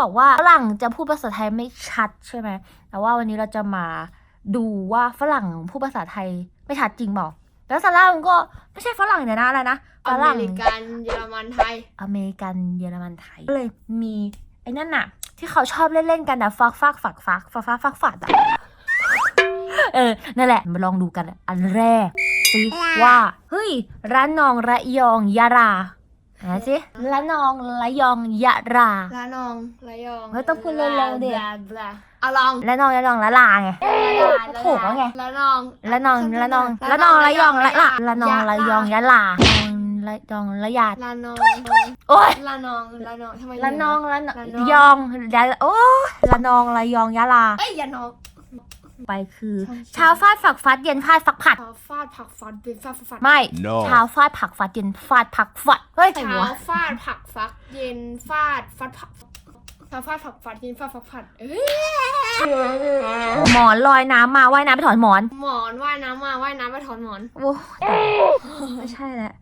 บอกว่าฝรั่งจะพูดภาษาไทยไม่ชัดใช่ไหม แต่ว่าวันนี้เราจะมาดูว่าฝรั่งพูดภาษาไทยไม่ชัดจริงเปล่าแล้วซาร่ามันก็ไม่ใช่ฝรั่งเดี๋ยวนะอะไรนะฝอเมรั่งริกันเยอรมันไทย อเมริกันเยอรมันไทยก็เลยมีไอ้นั่นน่ะ ที่เขาชอบเล่นๆกันนะฟักฟักฝักฟักฟักฟักฟักฝัดอะเออนั่นแหละมาลองดูกันอันแรกสิว่าเฮ้ยระนองระยองยะรา นะสิระนองระยองยะราละนองระยองเฮ้ยต้องพูดเร็วๆดิบลาบลาเอาลองระนองระยองละลาไงถูกแล้วไงละนองระนองระนองระนองระยองละละระนองระยองยะลาระยองระยาละนองโอ้ยละนองละนองทำไมระนองเยระนระนองยองยะโอ้ระนองระยองยะลาเอ้ยอย่านอง ไปคือใช่ใช่เช้าฟาดฝักฟัดเย็นฟาดฝักผัด เช้าฟาดผักฟัดเป็นฟาดฟัดไม่ No เช้าฟาดผักฟัดเย็นฟาดผักฟัดเฮ้ยใครเช้าวะฟาดผักฟักเย็นฟาดฟัดผักเช้าฟาดผักฟัดเย็นฟาดฟักผัดเอ้ยหมอนลอยน้ำมาว่ายน้ำไปถอนหมอน หมอนว่ายน้ำมาว่ายน้ำไปถอนหมอนโอ้ไม่ใช่แหละ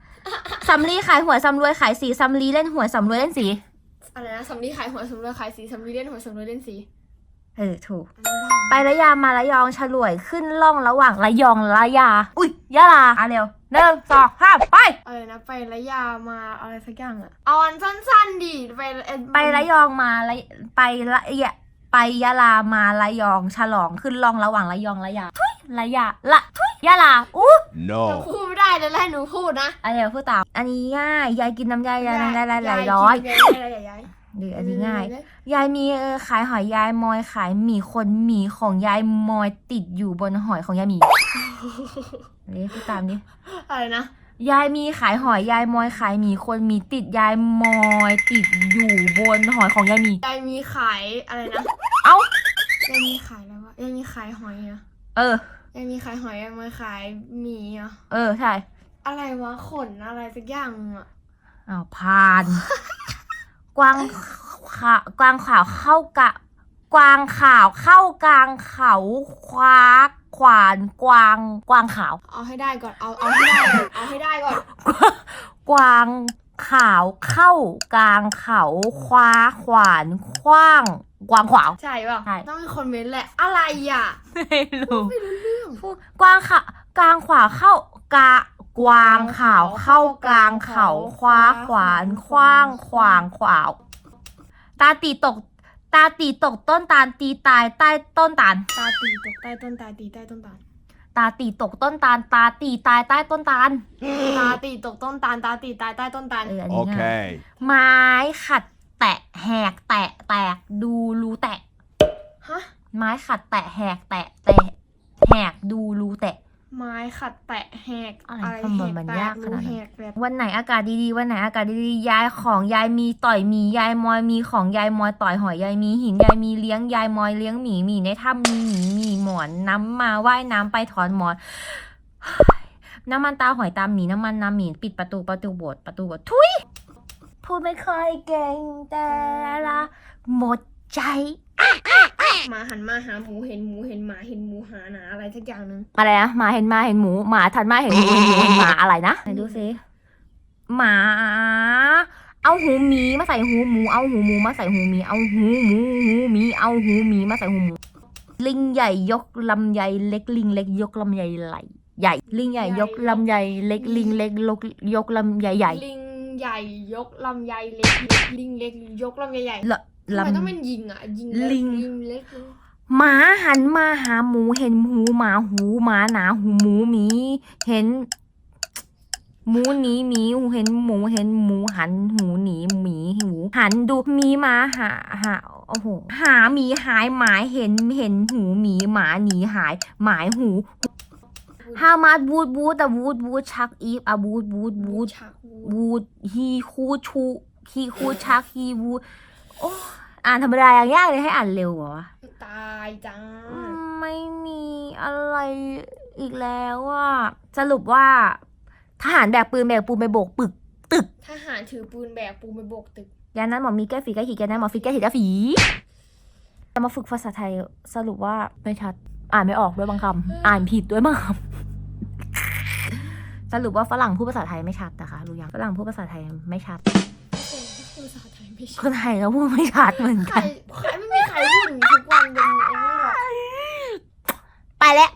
สำลีขายหวยสำรวยขายสีสำลีเล่นหวยสำรวยเล่นสีอะไรนะสำลีขายหัวสำรวยขายสีสำลีเล่นหัวสำรวยเล่นสี เออถูกอันนั้นได้ไประยามาระยองฉลวยขึ้นล่องระหว่างระยองระยา อุ้ยยะลาอะเร็วหนึ่งสองห้ามไป อะไรนะไประยามาอะไรสักอย่างอะเอาอันสั้น ๆดิไประไประยองมาระไประยะไปยะลามาระยองฉลองขึ้นล่องระหว่างระยองระยาทุยระยาละทุยยะลาอู้หนู No. พูดไม่ได้เลยแล้วให้หนูพูดนะอันเดี๋ยวพูดตามอันนี้ง่ายยายกินน้ำยายยายน้ำยายหลายร้อย ยายกินยายยายยาย หรืออันนี้ง่าย ยายมีเออขายหอยยายมอยขายหมี่คนหมี่ของยายมอยติดอยู่บนหอยของยายหมีนี่พูดตามนี้อะไรนะ ยายมีขายหอยยายมอยขายหมี่คนหมีติดยายมอยติดอยู่บนหอยของยายหมียายมีขายอะไรนะ เอ้ายายมีขายแล้ววะยายมีขายหอยอะเออ ยายมีขายหอยยายมีขายหมี่อะเออใช่ อะไรวะขนอะไรสักอย่างอะอ้าวผ่าน กวางขากวางขาวเข้ากะ กวางขาวเข้ากลางเขาคว้าขวานกวางกวางขาว เอาให้ได้ก่อน เอาเอาให้ได้ก่อนเอาให้ได้ก่อนกวางขาวเข้ากลางเขาคว้าขวานคว้างกวางขวาว ใช่ป่ะใช่ ต้องมีคนเม้นแหละ อะไรอะ ไม่รู้ไม่รู้เรื่องพูดกวางขากลางขวาเข้ากา กวางขาวเข้ากลางเขาคว้าขวานคว้างขวางขวาว ตาตีตก ตาตีตกต้นตาลตีตายใต้ต้นตาล ตาตีตกใต้ต้นตาตีใต้ต้นตาล ตาตีตกต้นตาล ตาตีตายใต้ต้นตาล ตาตีตกต้นตาลตาตีตายใต้ต้นตาล เอออันนี้ง่าย Okay. ไม้ขัดแตะแหกแตะแตกดูรูแตะ ฮะ ไม้ขัดแตะแหกแตะแตะแหกดูรูแตะ ไม้ขัดแตะแหกอะไรอะไรทำไมแหกมันแตยากกขรูนาดนั้นแหกแบบวันไหนอากาศดีๆ วันไหนอากาศดีๆ ยายของยายมีต่อยหมียายมอยมีของยายมอยต่อยหอยยายมีหินยายมีเลี้ยงยายมอยเลี้ยงหมีหมีในถ้ำมีหมีมีหมอนน้ำมาว่ายน้ำไปถอนหมอน น้ำมันตาหอยตามหมีน้ำมันน้ำหมีปิดประตูประตูโบสถ์ประตูโบสถ์ทุยพูดไม่ค่อยเก่งแต่ละหมดใจ หมาหันมาหาหมูเห็นหมูเห็นหมาเห็นหมูหาหนาอะไรสักอย่างหนึงอะไรนะหมาเห็นหมาเห็นหมูหมาทันหมาเห็นหมูเห็นหมูเห็นหมาอะไรนะไหนดูสิหมาเอาหูหมีมาใส่หูหมู เอาหูหมูมาใส่หูหมี เอาหูหมูหูหมี เอาหูหมีมาใส่หูหมู ลิงใหญ่ยกลำไยเล็กลิงเล็กยกลำไยไหลใหญ่ ลิงใหญ่ยกลำไยเล็กลิงเล็กลกยกลำไยใหญ่ลิงใหญ่ยกลำไยเล็กลิงเล็กยกลำไยใหญ่ละ ทำไมลำต้องเป็นยิงอะ ยิงเกลิงลิงเล็กหมาหันมาหาหมูเห็นหูหมาหูหมาหนาหูหมูหมี เห็น หมูหนีหมีเห็นหมูเห็นหมูหันหูหนีหมีหูหันดูมีหมาหาหาโอ้โหหาหมีหายหมายเห็นเห็นหูหมีหมาหนีหาย หมายหูฮามาดบูดบูดแต่บูดบูดชักอีฟอะบูดบูดบูดชักวูบูดฮีคูชูฮีคูชักฮีบูดโอ้ อ่านธรรมดาอย่างยากเลยให้อ่านเร็วเหรอวะตายจ้าอืมไม่มีอะไรอีกแล้วอะสรุปว่าทหารแบกปืนแบกปูนไปโบกปึกตึก ทหารถือปืนแบกปูนไปโบกตึกยานั้นหมอมีแก้ฝีแก้ขีดยานั้นหมอฟีแก้ขีดแก้ฝีจะมาฝึกภาษาไทยสรุปว่าไม่ชัด อ่านไม่ออกด้วยบางคำอ่านผิดด้วยบางคำสรุปว่าฝรั่งพูดภาษาไทยไม่ชัดนะคะรู้ยังฝรั่งพูดภาษาไทยไม่ชัดทุกคนก็คือ ภาษาไทยไม่ใช่คนไทยก็พูดไม่ชัดเหมือนใคกัรนใครไม่มีใครพูดอย่างนี้ทุกวันเป็นไอ้นี่หรอก ไปแล้ว